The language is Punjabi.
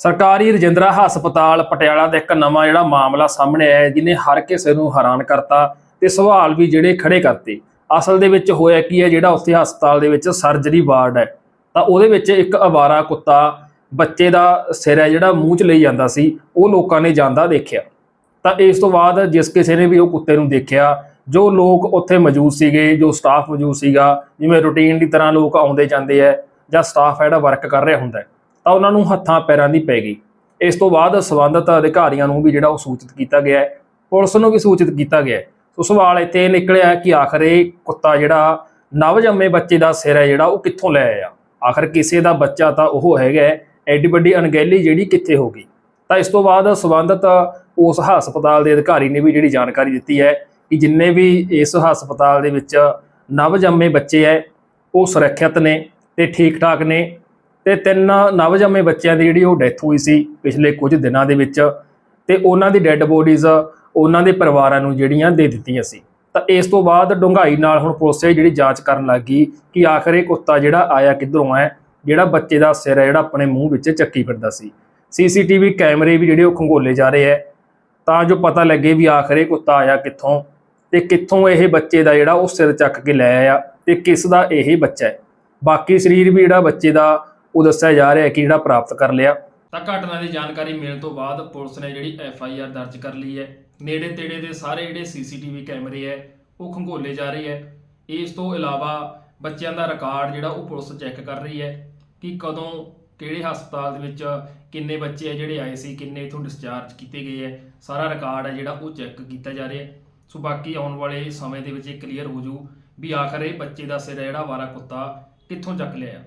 ਸਰਕਾਰੀ ਰਜਿੰਦਰਾ ਹਸਪਤਾਲ ਪਟਿਆਲਾ ਦਾ ਇੱਕ ਨਵਾਂ ਜਿਹੜਾ ਮਾਮਲਾ ਸਾਹਮਣੇ ਆਇਆ ਹੈ, ਜਿਹਨੇ ਹਰ ਕਿਸੇ ਨੂੰ ਹੈਰਾਨ ਕਰਤਾ ਤੇ ਸਵਾਲ ਵੀ ਜਿਹੜੇ ਖੜੇ ਕਰਤੇ। ਅਸਲ ਦੇ ਵਿੱਚ ਹੋਇਆ ਕੀ ਹੈ ਜਿਹੜਾ ਉੱਥੇ ਹਸਪਤਾਲ ਦੇ ਵਿੱਚ ਸਰਜਰੀ ਵਾਰਡ ਹੈ ਤਾਂ ਉਹਦੇ ਵਿੱਚ ਇੱਕ ਅਵਾਰਾ ਕੁੱਤਾ ਬੱਚੇ ਦਾ ਸਿਰ ਹੈ ਜਿਹੜਾ ਮੂੰਹ 'ਚ ਲਈ ਜਾਂਦਾ ਸੀ ਉਹ ਲੋਕਾਂ ਨੇ ਜਾਂਦਾ ਦੇਖਿਆ। ਤਾਂ ਇਸ ਤੋਂ ਬਾਅਦ ਜਿਸ ਕਿਸੇ ਨੇ ਵੀ ਉਹ ਕੁੱਤੇ ਨੂੰ ਦੇਖਿਆ ਜੋ ਲੋਕ ਉੱਥੇ ਮੌਜੂਦ ਸੀਗੇ ਜੋ ਸਟਾਫ ਮੌਜੂਦ ਸੀਗਾ ਜਿਵੇਂ ਰੂਟੀਨ ਦੀ ਤਰ੍ਹਾਂ ਲੋਕ ਆਉਂਦੇ ਜਾਂਦੇ ਹੈ ਜਾਂ ਸਟਾਫ ਜਿਹੜਾ ਵਰਕ ਕਰ ਰਿਹਾ ਹੁੰਦਾ ਹੈ, ਤਾਂ ਉਹਨਾਂ ਨੂੰ ਹੱਥਾਂ ਪੈਰਾਂ ਦੀ ਪੈ ਗਈ। ਇਸ ਤੋਂ ਬਾਅਦ ਸੰਬੰਧਿਤ ਅਧਿਕਾਰੀਆਂ ਨੂੰ ਵੀ ਜਿਹੜਾ ਉਹ ਸੂਚਿਤ ਕੀਤਾ ਗਿਆ ਹੈ। ਪੁਲਿਸ ਨੂੰ ਵੀ ਸੂਚਿਤ ਕੀਤਾ ਗਿਆ ਹੈ। ਸੋ ਸਵਾਲ ਇੱਥੇ ਇਹ ਨਿਕਲਿਆ ਕਿ ਆਖਰ ਇਹ ਕੁੱਤਾ ਜਿਹੜਾ ਨਵਜੰਮੇ ਬੱਚੇ ਦਾ ਸਿਰ ਹੈ ਜਿਹੜਾ ਉਹ ਕਿੱਥੋਂ ਲੈ ਆਇਆ? ਆਖਰ ਕਿਸੇ ਦਾ ਬੱਚਾ ਤਾਂ ਉਹ ਹੈਗਾ ਐਡੀ ਵੱਡੀ ਅਣਗਹਿਲੀ ਜਿਹੜੀ ਕਿੱਥੇ ਹੋ ਗਈ? ਤਾਂ ਇਸ ਤੋਂ ਬਾਅਦ ਸੰਬੰਧਿਤ ਉਸ ਹਸਪਤਾਲ ਦੇ ਅਧਿਕਾਰੀ ਨੇ ਵੀ ਜਿਹੜੀ ਜਾਣਕਾਰੀ ਦਿੱਤੀ ਹੈ ਕਿ ਜਿੰਨੇ ਵੀ ਇਸ ਹਸਪਤਾਲ ਦੇ ਵਿੱਚ ਨਵਜੰਮੇ ਬੱਚੇ ਹੈ, ਉਹ ਸੁਰੱਖਿਅਤ ਨੇ ਤੇ ਠੀਕ ਠਾਕ ਨੇ। ਤੇ ਤਿੰਨ ਨਵਜੰਮੇ ਬੱਚਿਆਂ ਦੀ ਜਿਹੜੀ ਉਹ ਡੈਥ ਹੋਈ ਸੀ ਪਿਛਲੇ ਕੁਝ ਦਿਨਾਂ ਦੇ ਵਿੱਚ, ਤੇ ਉਹਨਾਂ ਦੀ ਡੈੱਡ ਬੋਡੀਜ਼ ਉਹਨਾਂ ਦੇ ਪਰਿਵਾਰਾਂ ਨੂੰ ਜਿਹੜੀਆਂ ਦੇ ਦਿੱਤੀਆਂ ਸੀ। ਤਾਂ ਇਸ ਤੋਂ ਬਾਅਦ ਡੂੰਘਾਈ ਨਾਲ ਹੁਣ ਪੁਲਿਸ ਹੈ ਜਿਹੜੀ ਜਾਂਚ ਕਰਨ ਲੱਗੀ ਕਿ ਆਖਰ ਇਹ ਕੁੱਤਾ ਜਿਹੜਾ ਆਇਆ ਕਿੱਧਰੋਂ ਹੈ, ਜਿਹੜਾ ਬੱਚੇ ਦਾ ਸਿਰ ਹੈ, ਜਿਹੜਾ ਆਪਣੇ ਮੂੰਹ ਵਿੱਚ ਚੱਕੀ ਫਿਰਦਾ ਸੀ। ਸੀਸੀਟੀਵੀ ਕੈਮਰੇ ਵੀ ਜਿਹੜੇ ਉਹ ਖੰਗੋਲੇ ਜਾ ਰਹੇ ਹੈ। ਤਾਂ ਜੋ ਪਤਾ ਲੱਗੇ ਵੀ ਆਖਰ ਇਹ ਕੁੱਤਾ ਆਇਆ ਕਿੱਥੋਂ ਤੇ ਕਿੱਥੋਂ ਇਹ ਬੱਚੇ ਦਾ ਜਿਹੜਾ ਉਹ ਸਿਰ ਚੱਕ ਕੇ ਲੈ ਆਇਆ ਤੇ ਕਿਸ ਦਾ ਇਹ ਬੱਚਾ ਹੈ। ਬਾਕੀ ਸਰੀਰ ਵੀ ਜਿਹੜਾ ਬੱਚੇ ਦਾ ਉਹ ਦੱਸਿਆ ਜਾ ਰਿਹਾ ਹੈ ਕਿ ਜਿਹੜਾ ਪ੍ਰਾਪਤ ਕਰ ਲਿਆ। ਤਾਂ ਘਟਨਾ ਦੀ ਜਾਣਕਾਰੀ ਮਿਲਣ ਤੋਂ ਬਾਅਦ ਪੁਲਿਸ ਨੇ ਜਿਹੜੀ ਐਫ ਆਈ ਆਰ ਦਰਜ ਕਰ ਲਈ ਹੈ। ਨੇੜੇ ਤੇੜੇ ਦੇ ਸਾਰੇ ਜਿਹੜੇ ਸੀਸੀਟੀਵੀ ਕੈਮਰੇ ਹੈ, ਉਹ ਖੰਗੋਲੇ ਜਾ ਰਹੇ ਹੈ। ਇਸ ਤੋਂ ਇਲਾਵਾ ਬੱਚਿਆਂ ਦਾ ਰਿਕਾਰਡ ਜਿਹੜਾ ਉਹ ਪੁਲਿਸ ਚੈੱਕ ਕਰ ਰਹੀ ਹੈ ਕਿ ਕਦੋਂ, ਕਿਹੜੇ ਹਸਪਤਾਲ ਦੇ ਵਿੱਚ, ਕਿੰਨੇ ਬੱਚੇ ਆ ਜਿਹੜੇ ਆਏ ਸੀ, ਕਿੰਨੇ ਇਥੋਂ ਡਿਸਚਾਰਜ ਕੀਤੇ ਗਏ ਹੈ ਸਾਰਾ ਰਿਕਾਰਡ ਹੈ ਜਿਹੜਾ ਉਹ ਚੈੱਕ ਕੀਤਾ ਜਾ ਰਿਹਾ ਸੋ ਬਾਕੀ ਆਉਣ ਵਾਲੇ ਸਮੇਂ ਦੇ ਵਿੱਚ ਇਹ ਕਲੀਅਰ ਹੋ ਜੂ ਵੀ ਆਖਰ ਇਹ ਬੱਚੇ ਦਾ ਸਿਰ ਹੈ ਜਿਹੜਾ ਵਾਰਾ ਕੁੱਤਾ ਕਿੱਥੋਂ ਚੱਕ ਲਿਆ।